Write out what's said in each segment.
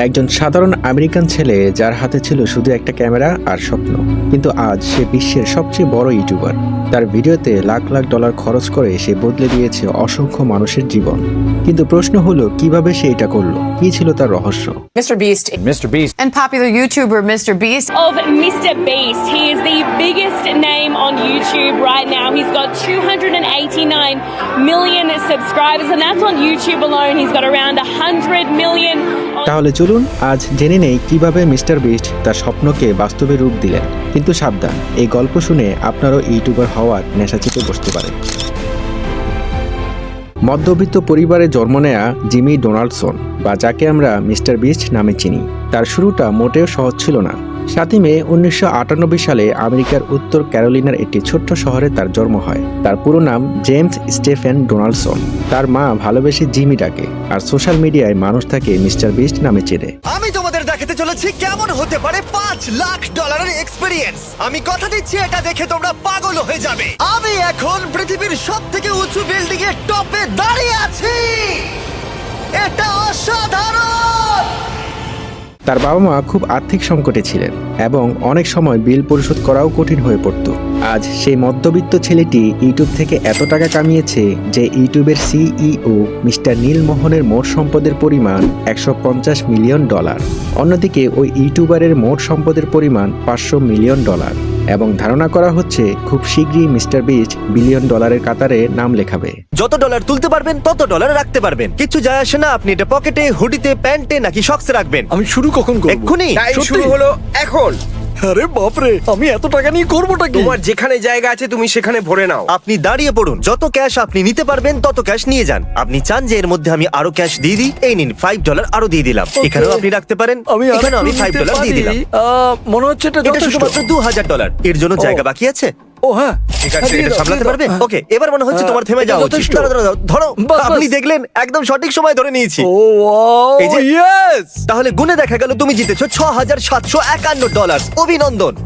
একজন সাধারণ আমেরিকান ছেলে যার হাতে ছিল শুধু একটা ক্যামেরা আর স্বপ্ন কিন্তু আজ সে বিশ্বের সবচেয়ে বড় ইউটিউবার তার ভিডিওতে লাখ লাখ ডলার খরচ করে সে বদলে দিয়েছে অসংখ্য মানুষের জীবন কিন্তু প্রশ্ন হলো কীভাবে সে এটা করল কি ছিল তার রহস্য Mr. Beast Mr. Beast. and popular YouTuber Mr. Beast of Mr. Beast. He is the biggest name on YouTube right now. He's got 289 million subscribers, and that's on YouTube alone. He's got around 100 million. তাহলে চলুন আজ জেনে নেই কীভাবে mister beast তার স্বপ্নকে বাস্তবে রূপ দিলেন। কিন্তু সাবধান, এই গল্প শুনে আপনারও ইউটিউবার হওয়ার নেশা চেপে বসতে পারে। মধ্যবিত্ত পরিবারে জন্ম নেয়া জিমি ডোনাল্ডসন, বা যাকে আমরা মিস্টার বিস্ট নামে চিনি, তার শুরুটা মোটেও সহজ ছিল না। সাতই মে উনিশশো আটানব্বই সালে আমেরিকার উত্তর ক্যারোলিনার একটি ছোট্ট শহরে তার জন্ম হয়। তার পুরো নাম জেমস স্টেফেন ডোনাল্ডসন তার মা ভালোবেসে জিমি ডাকে আর সোশ্যাল মিডিয়ায় মানুষ তাকে মিস্টার বিস্ট নামে চেনে। আমি তোমাদের দেখাতে চলেছি কেমন হতে পারে পাঁচ লাখ ডলারের এক্সপিরিয়েন্স আমি কথা দিচ্ছি, এটা দেখে তোমরা পাগল হয়ে যাবে। আমি এখন পৃথিবীর সব থেকে উঁচু বিল্ডিং এর টপে দাঁড়িয়ে আছি। এটা অসাধারণ! তার বাবা মা খুব আর্থিক সংকটে ছিলেন এবং অনেক সময় বিল পরিশোধ করাও কঠিন হয়ে পড়ত। আজ সেই মধ্যবিত্ত ছেলেটি ইউটিউব থেকে এত টাকা কামিয়েছে যে ইউটিউবের সিইও মিস্টার নীলমোহনের মোট সম্পদের পরিমাণ একশো পঞ্চাশ মিলিয়ন ডলার। অন্যদিকে ওই ইউটিউবারের মোট সম্পদের পরিমাণ পাঁচশো মিলিয়ন ডলার। এবং ধারণা করা হচ্ছে খুব শীঘ্রই মিস্টার বিচ বিলিয়ন ডলারের কাতারে নাম লেখাবে। যত ডলার তুলতে পারবেন তত ডলার রাখতে পারবেন। কিছু যায় আসে না আপনি এটা পকেটে হুডিতে প্যান্টে নাকি শক্সে রাখবেন। আমি শুরু কখন করব? এক্ষুনি। শুরু হলো এখন। আরে বাপরে আমি এত টাকা নিয়ে করবোটা কি? তোমার যেখানে জায়গা আছে তুমি সেখানে ভরে নাও। আপনি দাঁড়িয়ে পড়ুন যত ক্যাশ আপনি নিতে পারবেন তত ক্যাশ নিয়ে যান। আপনি চান যে এর মধ্যে আমি আরও ক্যাশ দিয়ে দিই এই নিন ফাইভ ডলার আরও দিয়ে দিলাম. এখানেও আপনি রাখতে পারেন আমি এখানেও আমি ফাইভ ডলার দিয়ে দিলাম। মনে হচ্ছে এটা এটা যথেষ্ট। শুধুমাত্র দু হাজার ডলার এর জন্য জায়গা বাকি আছে? ও হ্যাঁ। ঠিক আছে, হ্যাঁ, এটা সামলাতে পারবে? হ্যাঁ। ওকে এবার মনে হচ্ছে তোমার থেমে যাওয়া উচিত। দাঁড়াও, দাঁড়াও, দাঁড়াও, ধরো আপনি দেখলেন একদম সঠিক সময় ধরে নিয়েছি। ও এই যে- ইয়েস তাহলে গুনে দেখা গেল তুমি জিতেছো ছ হাজার সাতশো একান্ন ডলার অভিনন্দন।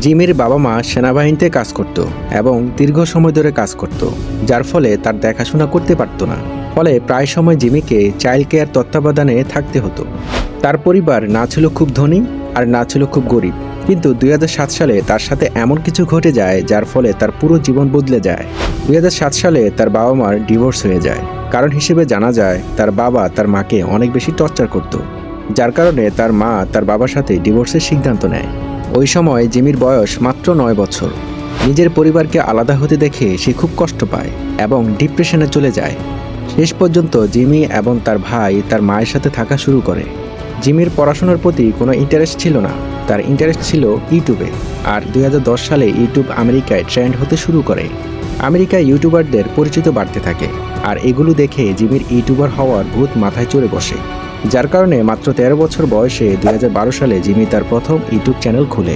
জিমির বাবা মা সেনাবাহিনীতে কাজ করত এবং দীর্ঘ সময় ধরে কাজ করত যার ফলে তার দেখাশোনা করতে পারত না। ফলে প্রায় সময় জিমিকে চাইল্ড কেয়ার তত্ত্বাবধানে থাকতে হতো। তার পরিবার না ছিল খুব ধনী আর না ছিল খুব গরিব। কিন্তু দুই হাজার সাত সালে তার সাথে এমন কিছু ঘটে যায় যার ফলে তার পুরো জীবন বদলে যায়। দুই হাজার সাত সালে তার বাবা মার ডিভোর্স হয়ে যায়। কারণ হিসেবে জানা যায়, তার বাবা তার মাকে অনেক বেশি টর্চার করত, যার কারণে তার মা তার বাবার সাথে ডিভোর্সের সিদ্ধান্ত নেয়। ওই সময় জিমির বয়স মাত্র নয় বছর। নিজের পরিবারকে আলাদা হতে দেখে সে খুব কষ্ট পায় এবং ডিপ্রেশনে চলে যায়। শেষ পর্যন্ত জিমি এবং তার ভাই তার মায়ের সাথে থাকা শুরু করে। জিমির পড়াশোনার প্রতি কোনো ইন্টারেস্ট ছিল না। তার ইন্টারেস্ট ছিল ইউটিউবে। আর দুই হাজার দশ সালে ইউটিউব আমেরিকায় ট্রেন্ড হতে শুরু করে। আমেরিকায় ইউটিউবারদের পরিচিত বাড়তে থাকে। আর এগুলো দেখে জিমির ইউটিউবার হওয়ার ভূত মাথায় চড়ে বসে। যার কারণে মাত্র তেরো বছর বয়সে দুই হাজার বারো সালে জিমি তার প্রথম ইউটিউব চ্যানেল খুলে,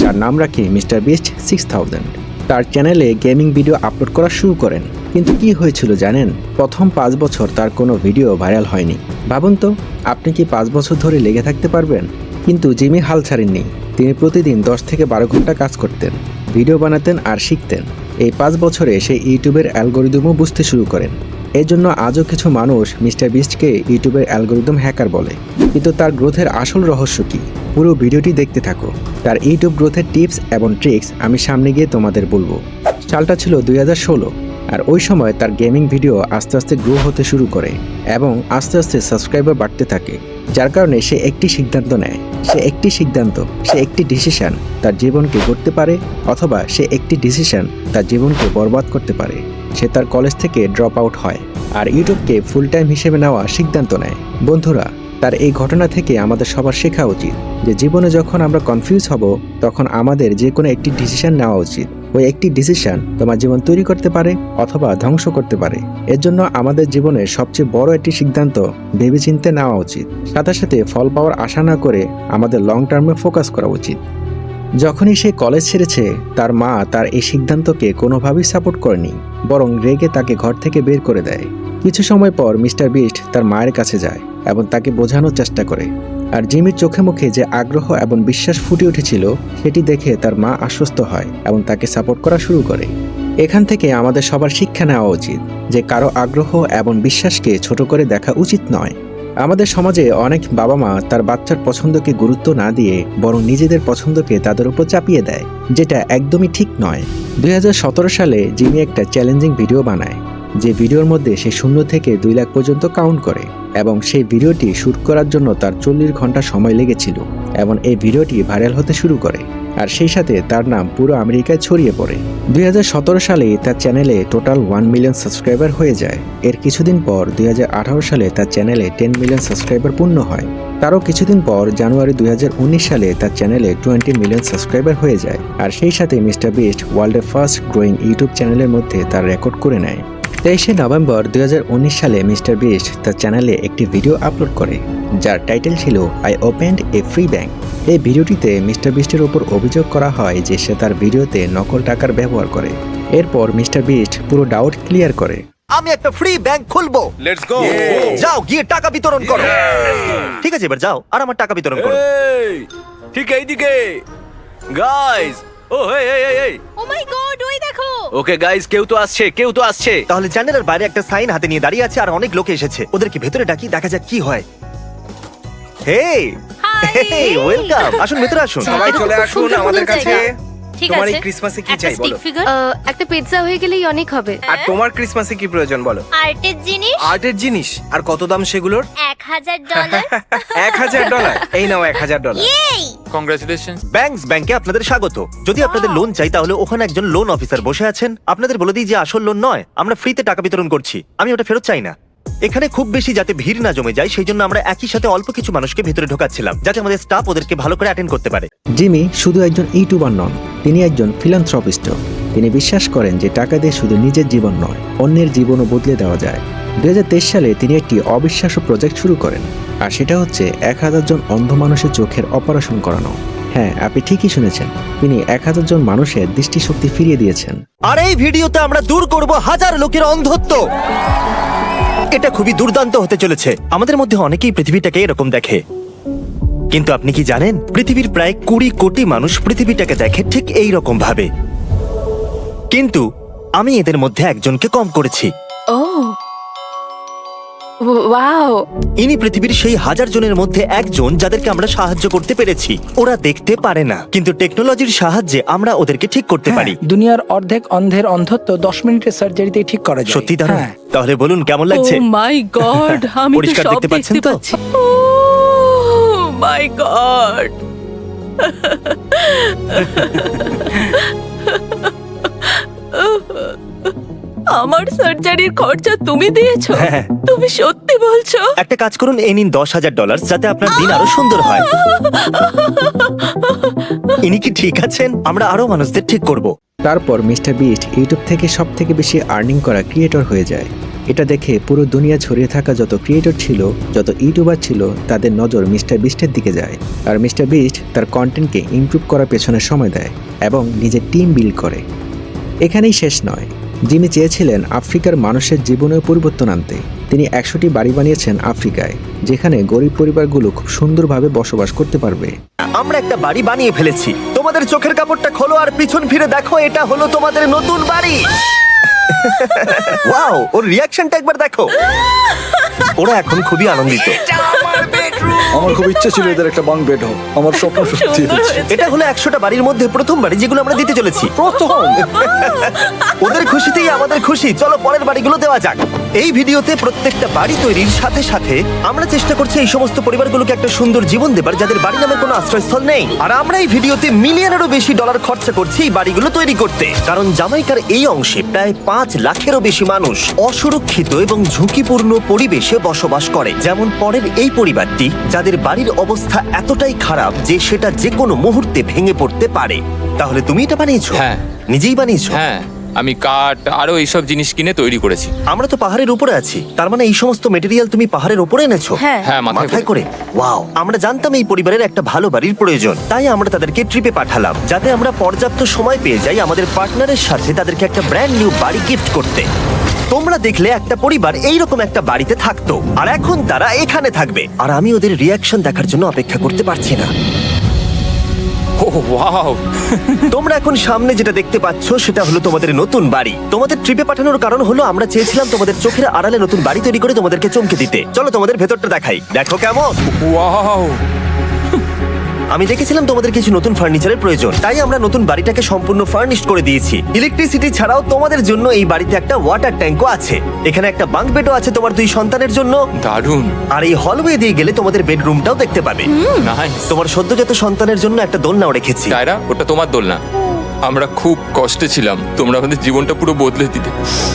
যার নাম রাখে মিস্টার বিস্ট সিক্স থাউজেন্ড। তার চ্যানেলে গেমিং ভিডিও আপলোড করা শুরু করেন। কিন্তু কি হয়েছিল জানেন? প্রথম পাঁচ বছর তার কোনো ভিডিও ভাইরাল হয়নি। ভাবুন তো, আপনি কি পাঁচ বছর ধরে লেগে থাকতে পারবেন? কিন্তু জিমি হাল ছাড়েননি। তিনি প্রতিদিন দশ থেকে বারো ঘণ্টা কাজ করতেন, ভিডিও বানাতেন আর শিখতেন। এই পাঁচ বছরে সে ইউটিউবের অ্যালগোরিদমও বুঝতে শুরু করেন। এই জন্য আজও কিছু মানুষ মিস্টার বিস্টকে ইউটিউবের অ্যালগোরিদম হ্যাকার বলে। কিন্তু তার গ্রোথের আসল রহস্য কি? পুরো ভিডিওটি দেখতে থাকো। তার ইউটিউব গ্রোথের টিপস এবং ট্রিক্স আমি সামনে গিয়ে তোমাদের বলব। সালটা ছিল দুই হাজার ষোলো, আর ওই সময় তার গেমিং ভিডিও আস্তে আস্তে গ্রো হতে শুরু করে এবং আস্তে আস্তে সাবস্ক্রাইবার বাড়তে থাকে। যার কারণে সে একটি সিদ্ধান্ত নেয়। সে একটি সিদ্ধান্ত, সে একটি ডিসিশন তার জীবনকে গড়তে পারে অথবা সে একটি ডিসিশন তার জীবনকে বরবাদ করতে পারে। সে তার কলেজ থেকে ড্রপ আউট হয়। আর ইউটিউবকে ফুল টাইম হিসেবে নেওয়া সিদ্ধান্ত নেয়। বন্ধুরা তার এই ঘটনা থেকে আমাদের সবার শেখা উচিত যে জীবনে যখন আমরা কনফিউজ হব, তখন আমাদের যে কোনো একটি ডিসিশন নেওয়া উচিত। ওই একটি ডিসিশন তোমার জীবন তৈরি করতে পারে অথবা ধ্বংস করতে পারে। এর জন্য আমাদের জীবনের সবচেয়ে বড় একটি সিদ্ধান্ত ভেবেচিন্তে নেওয়া উচিত। সাথে সাথে ফল পাওয়ার আশা না করে আমাদের লং টার্মে ফোকাস করা উচিত। যখনই সে কলেজ ছেড়েছে, তার মা তার এই সিদ্ধান্তকে কোনোভাবেই সাপোর্ট করেনি, বরং রেগে তাকে ঘর থেকে বের করে দেয়। কিছু সময় পর মিস্টার বিস্ট তার মায়ের কাছে যায়। এবং তাকে বোঝানোর চেষ্টা করে। আর জিমির চোখে মুখে যে আগ্রহ এবং বিশ্বাস ফুটে উঠেছিল, সেটি দেখে তার মা আশ্বস্ত হয় এবং তাকে সাপোর্ট করা শুরু করে। এখান থেকে আমাদের সবার শিক্ষা নেওয়া উচিত যে কারও আগ্রহ এবং বিশ্বাসকে ছোট করে দেখা উচিত নয়। আমাদের সমাজে অনেক বাবা মা তার বাচ্চার পছন্দকে গুরুত্ব না দিয়ে বরং নিজেদের পছন্দকে তাদের উপর চাপিয়ে দেয়, যেটা একদমই ঠিক নয়। দুই সালে জিমি একটা চ্যালেঞ্জিং ভিডিও বানায়। যে ভিডিওর মধ্যে সে শূন্য থেকে দুই লাখ পর্যন্ত কাউন্ট করে এবং সেই ভিডিওটি শ্যুট করার জন্য তার চল্লিশ ঘণ্টা সময় লেগেছিল এবং এই ভিডিওটি ভাইরাল হতে শুরু করে। আর সেই সাথে তার নাম পুরো আমেরিকায় ছড়িয়ে পড়ে। দু হাজার সতেরো সালে তার চ্যানেলে টোটাল ওয়ান মিলিয়ন সাবস্ক্রাইবার হয়ে যায়। এর কিছুদিন পর দুই হাজার আঠারো সালে তার চ্যানেলে টেন মিলিয়ন সাবস্ক্রাইবার পূর্ণ হয়। তারও কিছুদিন পর জানুয়ারি দুই হাজার উনিশ সালে তার চ্যানেলে টোয়েন্টি মিলিয়ন সাবস্ক্রাইবার হয়ে যায়। আর সেই সাথে মিস্টার বিস্ট ওয়ার্ল্ডের ফার্স্ট গ্রোয়িং ইউটিউব চ্যানেলের মধ্যে তার রেকর্ড করে নেয়। তেইশে নভেম্বর দু হাজার উনিশ সালে মিস্টার বিস্ট তার চ্যানেলে একটি ভিডিও আপলোড করে যার টাইটেল ছিল I opened a free bank. এই ভিডিওটিতে মিস্টার বিস্টের উপর অভিযোগ করা হয় যে সে তার ভিডিওতে নকল টাকার ব্যবহার করে। এরপর মিস্টার বিস্ট পুরো ডাউট ক্লিয়ার করে। আমি একটা ফ্রি ব্যাংক খুলবো। লেটস গো যাও গিয়ে টাকা বিতরণ করো। ঠিক আছে এবার যাও আর আমার টাকা বিতরণ করো। ঠিক এইদিকে। গাইস ও এই এই এই এই। ও মাই গড ওই দেখো। ওকে গাইস কেউ তো আসছে কেউ তো আসছে। তাহলে চ্যানেলের বাইরে একটা সাইন হাতে নিয়ে দাঁড়িয়ে আছে আর অনেক লোক এসেছে। ওদেরকে ভেতরে ডাকি দেখা যাক কি হয়। হে ওয়েলকাম আসুন ভেতরে আসুন। সবাই চলে আসুন আমাদের কাছে। ঠিক তোমার এই আছে ক্রিসমাসে কি একটা চাই বলো? আহ, একটা পিৎজা হয়ে গেলেই অনেক হবে। আর তোমার ক্রিসমাসে কি প্রয়োজন বলো? আর্টের জিনিস। আর্টের জিনিস? আর কত দাম সেগুলোর? এক হাজার ডলার এক হাজার ডলার এই নাও এক হাজার ডলার কংগ্রাচুলেশনস ব্যাংকস ব্যাংকে আপনাদের স্বাগত। যদি আপনাদের লোন চাই তাহলে ওখানে একজন লোন অফিসার বসে আছেন। আপনাদের বলে দিই যে আসল লোন নয় আমরা ফ্রিতে টাকা বিতরণ করছি। আমি ওটা ফেরত চাই না। এখানে খুব বেশি যাতে ভিড় না জমে যায় সেই জন্য আমরা একই সাথে অল্প কিছু মানুষকে ভেতরে ঢোকাচ্ছিলাম যাতে আমাদের স্টাফ ওদেরকে ভালো করে অ্যাটেন্ড করতে পারে। জিমি শুধু একজন ইউটিউবার নন তিনি একজন ফিলান্থ্রপিস্ট তিনি বিশ্বাস করেন যে টাকা দিয়ে শুধু নিজের জীবন নয় অন্যের জীবনও বদলে দেওয়া যায়। দুই হাজার তেইশ সালে তিনি একটি অবিশ্বাস্য প্রজেক্ট শুরু করেন আর সেটা হচ্ছে এক হাজার জন অন্ধ মানুষের চোখের অপারেশন করানো। হ্যাঁ আপনি ঠিকই শুনেছেন তিনি এক হাজার জন মানুষের দৃষ্টিশক্তি ফিরিয়ে দিয়েছেন। আর এই ভিডিওতে আমরা দূর করব হাজার লোকের অন্ধত্ব। এটা খুবই দুর্দান্ত হতে চলেছে। আমাদের মধ্যে অনেকেই পৃথিবীটাকে এরকম দেখে। কিন্তু আপনি কি জানেন পৃথিবীর প্রায় কুড়ি কোটি মানুষ পৃথিবীটাকে দেখে ঠিক এই রকম ভাবে। কিন্তু আমি এদের মধ্যে একজনকে কম করেছি। Oh wow. ইনি পৃথিবীর সেই হাজার জনের মধ্যে একজন যাদেরকে আমরা সাহায্য করতে পেরেছি। ওরা দেখতে পারে না। কিন্তু টেকনোলজির সাহায্যে আমরা ওদেরকে ঠিক করতে পারি। হ্যাঁ, দুনিয়ার অর্ধেক অন্ধের অন্ধত্ব দশ মিনিটের সার্জারিতেই ঠিক করা যায়। সত্যি দারুণ। হ্যাঁ। তাহলে বলুন কেমন লাগছে? মাই গড Oh আমি তো পরিষ্কার সব দেখতে পাচ্ছেন তো? পাচ্ছি। ও মাই গড। আমার সার্জারির খরচা তুমি দিয়েছ। হ্যাঁ। তুমি সত্যি বলছো? একটা কাজ করুন এই নিন দশ হাজার ডলার যাতে আপনার দিন আরও সুন্দর হয়। ইনি কি ঠিক আছেন? আমরা আরও মানুষদের ঠিক করব। তারপর মিস্টার বিস্ট ইউটিউব থেকে সব থেকে বেশি আর্নিং করা ক্রিয়েটর হয়ে যায়। এটা দেখে পুরো দুনিয়া ছড়িয়ে থাকা যত ক্রিয়েটর ছিল যত ইউটিউবার ছিল তাদের নজর মিস্টার বিস্টের দিকে যায়। আর মিস্টার বিস্ট তার কন্টেন্টকে ইমপ্রুভ করার পেছনে সময় দেয় এবং নিজের টিম বিল্ড করে। এখানেই শেষ নয়। যিনি চেয়েছিলেন আফ্রিকার মানুষের জীবনেও পরিবর্তন আনতে তিনি একশোটি বাড়ি বানিয়েছেন আফ্রিকায় যেখানে গরিব পরিবারগুলো খুব সুন্দরভাবে বসবাস করতে পারবে। আমরা একটা বাড়ি বানিয়ে ফেলেছি। তোমাদের চোখের কাপড়টা খোলো আর পিছন ফিরে দেখো এটা হলো তোমাদের নতুন বাড়ি। ওয়াও ওর রিয়াকশনটা একবার দেখো। ওরা এখন খুবই আনন্দিত। আমার খুব ইচ্ছে ছিল এদের একটা বাং বেড হোক। আমার স্বপ্ন সত্যি হয়েছে। এটা হলো একশোটা বাড়ির মধ্যে প্রথম বাড়ি যেগুলো আমরা দিতে চলেছি। প্রথম। ওদের খুশিতেই আমাদের খুশি। চলো পরের বাড়িগুলো দেওয়া যাক। এই ভিডিওতে প্রত্যেকটা বাড়ি তৈরির সাথে সাথে আমরা চেষ্টা করছি এই সমস্ত পরিবারগুলোকে একটা সুন্দর জীবন দেবার যাদের বাড়ি নামে কোনো আশ্রয়স্থল নেই। আর আমরা এই ভিডিওতে মিলিয়নেরও বেশি ডলার খরচা করছি এই বাড়িগুলো তৈরি করতে। কারণ জামাইকার এই অংশে প্রায় পাঁচ লাখেরও বেশি মানুষ অসুরক্ষিত এবং ঝুঁকিপূর্ণ পরিবেশে বসবাস করে। যেমন পরের এই পরিবারটি যাদের বাড়ির অবস্থা এতটাই খারাপ যে সেটা যে কোনো মুহূর্তে ভেঙে পড়তে পারে। তাহলে তুমি এটা বানিয়েছো? হ্যাঁ। নিজেই বানিয়েছো? হ্যাঁ। আমি কাঠ আরও এইসব জিনিস কিনে তৈরি করেছি। আমরা তো পাহাড়ের উপরে আছি। তার মানে এই সমস্ত মেটেরিয়াল তুমি পাহাড়ের উপরে এনেছো? হ্যাঁ। হ্যাঁ মাথায় মাথায় করে? করে ওয়াও আমরা জানতাম এই পরিবারের একটা ভালো বাড়ির প্রয়োজন। তাই আমরা তাদেরকে ট্রিপে পাঠালাম যাতে আমরা পর্যাপ্ত সময় পেয়ে যাই আমাদের পার্টনারের সাথে তাদেরকে একটা ব্র্যান্ড নিউ বাড়ি গিফট করতে। তোমরা দেখলে একটা পরিবার এইরকম একটা বাড়িতে থাকতো। আর এখন তারা এখানে থাকবে। আর আমি ওদের রিয়াকশন দেখার জন্য অপেক্ষা করতে পারছি না। ওয়াও। তোমরা এখন সামনে যেটা দেখতে পাচ্ছ সেটা হলো তোমাদের নতুন বাড়ি। তোমাদের ট্রিপে পাঠানোর কারণ হলো আমরা চেয়েছিলাম তোমাদের চোখের আড়ালে নতুন বাড়ি তৈরি করে তোমাদেরকে চমকে দিতে। চলো তোমাদের ভেতরটা দেখাই। দেখো কেমন। ওয়াও। আমি দেখেছিলাম তোমাদের কিছু নতুন ফার্নিচারের প্রয়োজন। তাই আমরা নতুন বাড়িটাকে সম্পূর্ণ ফার্নিশড করে দিয়েছি। ইলেকট্রিসিটি ছাড়াও তোমাদের জন্য এই বাড়িতে একটা ওয়াটার ট্যাঙ্কও আছে। এখানে একটা বাঙ্ক বেডও আছে তোমার দুই সন্তানের জন্য। দারুণ। আর এই হলওয়ে দিয়ে গেলে তোমাদের বেডরুমটাও দেখতে পাবে। নাইস তোমার সদ্যজাত সন্তানের জন্য একটা দোলনাও রেখেছি। টায়রা ওটা তোমার দোল না আমরা খুব কষ্টে ছিলাম। তোমরা আমাদের জীবনটা পুরো বদলে দিতে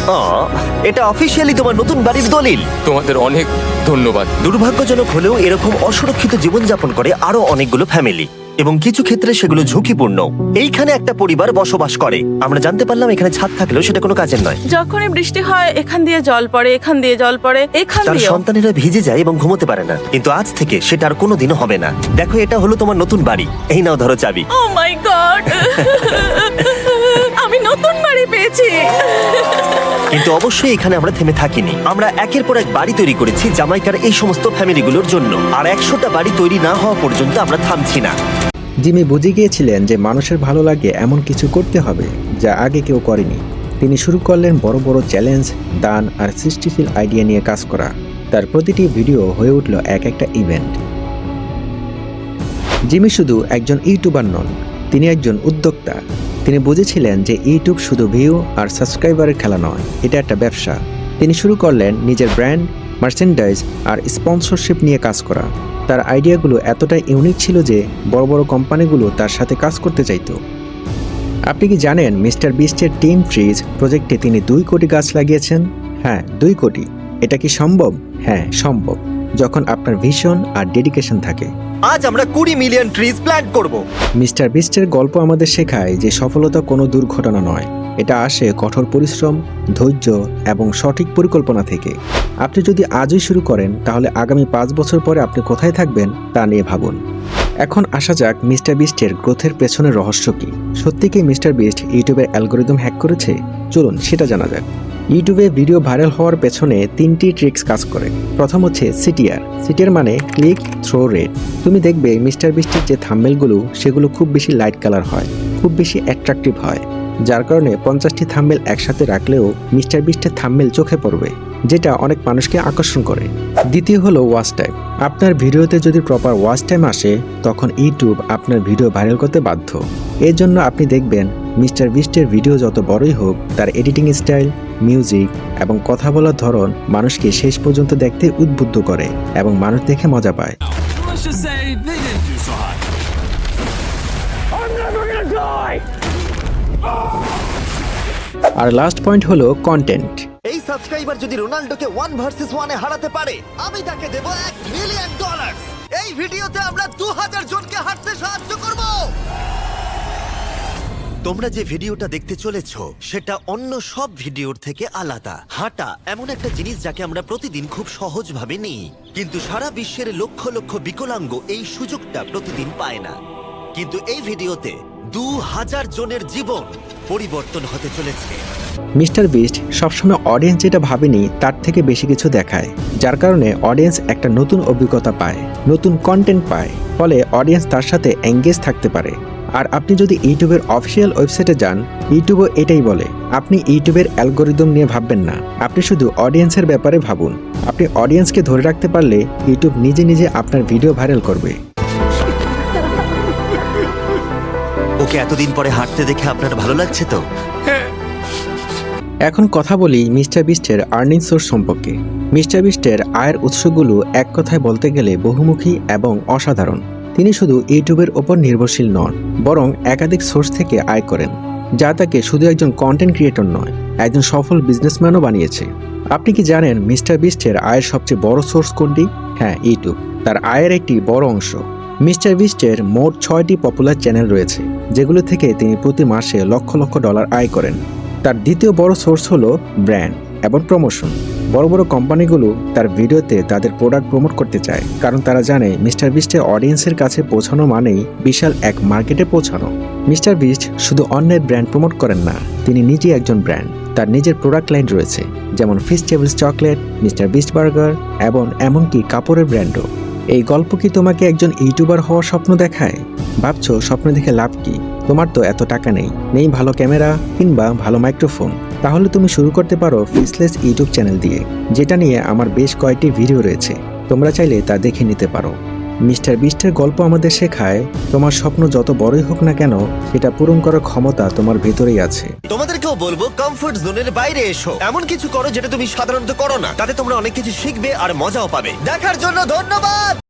আহ, এটা অফিসিয়ালি তোমার নতুন বাড়ির দলিল। তোমাদের অনেক ধন্যবাদ। দুর্ভাগ্যজনক হলেও এরকম অসুরক্ষিত জীবনযাপন করে আরও অনেকগুলো ফ্যামিলি এবং কিছু ক্ষেত্রে সেগুলো ঝুঁকিপূর্ণ। এইখানে একটা পরিবার বসবাস করে। আমরা জানতে পারলাম এখানে ছাদ থাকলেও সেটা কোনো কাজের নয়। যখনই বৃষ্টি হয় এখান দিয়ে জল পড়ে এখান দিয়ে জল পড়ে এখান তার দিয়ে সন্তানেরা ভিজে যায় এবং ঘুমোতে পারে না। কিন্তু আজ থেকে সেটা আর কোনোদিনও হবে না। দেখো এটা হলো তোমার নতুন বাড়ি। এই নাও ধরো চাবি। ও মাই গড আমি নতুন বাড়ি পেয়েছি। কিন্তু অবশ্যই এখানে আমরা থেমে থাকিনি। আমরা একের পর এক বাড়ি তৈরি করেছি জামাইকার এই সমস্ত ফ্যামিলিগুলোর জন্য। আর একশোটা বাড়ি তৈরি না হওয়া পর্যন্ত আমরা থামছি না। জিমি বুঝে গিয়েছিলেন যে মানুষের ভালো লাগে এমন কিছু করতে হবে যা আগে কেউ করেনি। তিনি শুরু করলেন বড় বড় চ্যালেঞ্জ, দান আর সৃষ্টিশীল আইডিয়া নিয়ে কাজ করা। তার প্রতিটি ভিডিও হয়ে উঠল এক একটা ইভেন্ট। জিমি শুধু একজন ইউটিউবার নন, তিনি একজন উদ্যোক্তা। তিনি বুঝেছিলেন যে ইউটিউব শুধু ভিউ আর সাবস্ক্রাইবারের খেলা নয়, এটা একটা ব্যবসা। তিনি শুরু করলেন নিজের ব্র্যান্ড মার্চেন্ডাইজ আর স্পন্সরশিপ নিয়ে কাজ করা। তার আইডিয়াগুলো এতটাই ইউনিক ছিল যে বড় বড় কোম্পানিগুলো তার সাথে কাজ করতে চাইতো। আপনি কি জানেন মিস্টার বিস্টের টিম ট্রিজ প্রজেক্টে তিনি দুই কোটি গাছ লাগিয়েছেন? হ্যাঁ দুই কোটি। এটা কি সম্ভব? হ্যাঁ সম্ভব। যখন আপনার ভিশন আর ডেডিকেশন থাকে। আজ আমরা কুড়ি মিলিয়ন ট্রিজ প্ল্যান্ট করব। মিস্টার বিস্টের গল্প আমাদের শেখায় যে সফলতা কোনো দুর্ঘটনা নয়। এটা আসে কঠোর পরিশ্রম, ধৈর্য এবং সঠিক পরিকল্পনা থেকে। আপনি যদি আজই শুরু করেন, তাহলে আগামী পাঁচ বছর পরে আপনি কোথায় থাকবেন, তা নিয়ে ভাবুন। এখন আসা যাক মিস্টার বিস্টের গ্রোথের পেছনের রহস্য কি। সত্যি কি মিস্টার বিস্ট ইউটিউবের অ্যালগোরিদম হ্যাক করেছে? চলুন, সেটা জানা যাক। ইউটিউবে ভিডিও ভাইরাল হওয়ার পেছনে তিনটি ট্রিক্স কাজ করে। প্রথম হচ্ছে সিটিআর। সিটিআর মানে ক্লিক থ্রো রেট। তুমি দেখবে মিস্টার বিস্টের যে থাম্বেলগুলো সেগুলো খুব বেশি লাইট কালার হয়, খুব বেশি অ্যাট্রাকটিভ হয়। যার কারণে পঞ্চাশটি থাম্বেল একসাথে রাখলেও মিস্টার বিস্টের থাম্বেল চোখে পড়বে, যেটা অনেক মানুষকে আকর্ষণ করে। দ্বিতীয় হলো ওয়াচ টাইম। আপনার ভিডিওতে যদি প্রপার ওয়াচ টাইম আসে, তখন ইউটিউব আপনার ভিডিও ভাইরাল করতে বাধ্য। এর জন্য আপনি দেখবেন মিস্টার বিস্টের ভিডিও যত বড়ই হোক, তার এডিটিং স্টাইল মিউজিক এবং কথা বলার ধরন মানুষকে শেষ পর্যন্ত দেখতে উদ্বুদ্ধ করে এবং মানুষ দেখে মজা পায়। আর লাস্ট পয়েন্ট হলো কন্টেন্ট এই সাবস্ক্রাইবার যদি রোনাল্ডোকে ওয়ান ভার্সেস ওয়ানে হারাতে পারে, আমি তাকে দেব এক মিলিয়ন ডলার এই ভিডিওতে আমরা দু হাজার জনকে হারতে সাহায্য করব। তোমরা যে ভিডিওটা দেখতে চলেছ, সেটা অন্য সব ভিডিওর থেকে আলাদা। হাঁটা এমন একটা জিনিস যাকে আমরা প্রতিদিন খুব সহজভাবে নিই। কিন্তু সারা বিশ্বের লক্ষ লক্ষ বিকলাঙ্গ এই সুযোগটা প্রতিদিন পায় না। কিন্তু এই ভিডিওতে দু হাজার জনের জীবন পরিবর্তন হতে চলেছে। মিস্টার বিস্ট সবসময় অডিয়েন্স যেটা ভাবেনি, তার থেকে বেশি কিছু দেখায়। যার কারণে অডিয়েন্স একটা নতুন অভিজ্ঞতা পায়, নতুন কন্টেন্ট পায়। ফলে অডিয়েন্স তার সাথে এঙ্গেজ থাকতে পারে। আর আপনি যদি ইউটিউবের অফিসিয়াল ওয়েবসাইটে যান, ইউটিউবও এটাই বলে, আপনি ইউটিউবের অ্যালগোরিদম নিয়ে ভাববেন না। আপনি শুধু অডিয়েন্সের ব্যাপারে ভাবুন। আপনি অডিয়েন্সকে ধরে রাখতে পারলে ইউটিউব নিজে নিজে আপনার ভিডিও ভাইরাল করবে। ওকে এতদিন পরে হাঁটতে দেখে আপনার ভালো লাগছে তো? এখন কথা বলি মিস্টার বিস্টের আর্নিং সোর্স সম্পর্কে। মিস্টার বিস্টের আয়ের উৎসগুলো এক কথায় বলতে গেলে বহুমুখী এবং অসাধারণ। তিনি শুধু ইউটিউবের ওপর নির্ভরশীল নন, বরং একাধিক সোর্স থেকে আয় করেন, যা তাকে শুধু একজন কন্টেন্ট ক্রিয়েটর নয়, একজন সফল বিজনেসম্যানও বানিয়েছে। আপনি কি জানেন মিস্টার বিস্টের আয়ের সবচেয়ে বড় সোর্স কোনটি? হ্যাঁ ইউটিউব। তার আয়ের একটি বড় অংশ। মিস্টার বিস্টের মোট ছয়টি পপুলার চ্যানেল রয়েছে। যেগুলো থেকে তিনি প্রতি মাসে লক্ষ লক্ষ ডলার আয় করেন। তার দ্বিতীয় বড় সোর্স হলো ব্র্যান্ড এবং প্রমোশন। বড় বড় কোম্পানিগুলো তার ভিডিওতে তাদের প্রোডাক্ট প্রমোট করতে চায়, কারণ তারা জানে মিস্টার বিস্টের অডিয়েন্সের কাছে পৌঁছানো মানেই বিশাল এক মার্কেটে পৌঁছানো। মিস্টার বিস্ট শুধু অন্যের ব্র্যান্ড প্রমোট করেন না, তিনি নিজেই একজন ব্র্যান্ড। তার নিজের প্রোডাক্ট লাইন রয়েছে, যেমন feastables chocolate, Mr Beast burger এবং এমনকি কাপড়ের ব্র্যান্ডও। এই গল্প কি তোমাকে একজন ইউটিউবার হওয়ার স্বপ্ন দেখায়? ভাবছ স্বপ্ন দেখে লাভ কি? তোমার তো এত টাকা নেই। নেই ভালো ক্যামেরা কিংবা ভালো মাইক্রোফোন। তাহলে তুমি শুরু করতে পারো ফিসলেস ইউটিউব চ্যানেল দিয়ে, যেটা নিয়ে আমার বেশ কয়েকটি ভিডিও রয়েছে। তোমরা চাইলে তা দেখে নিতে পারো। মিস্টার বিস্টের গল্প আমাদের শেখায়, তোমার স্বপ্ন যত বড়ই হোক না কেন, সেটা পূরণ করার ক্ষমতা তোমার ভেতরেই আছে। তোমাদেরকেও বলব কমফোর্ট জোনের বাইরে এসো। এমন কিছু করো যেটা তুমি সাধারণত করো না। তাতে তোমরা অনেক কিছু শিখবে আর মজাও পাবে। দেখার জন্য ধন্যবাদ!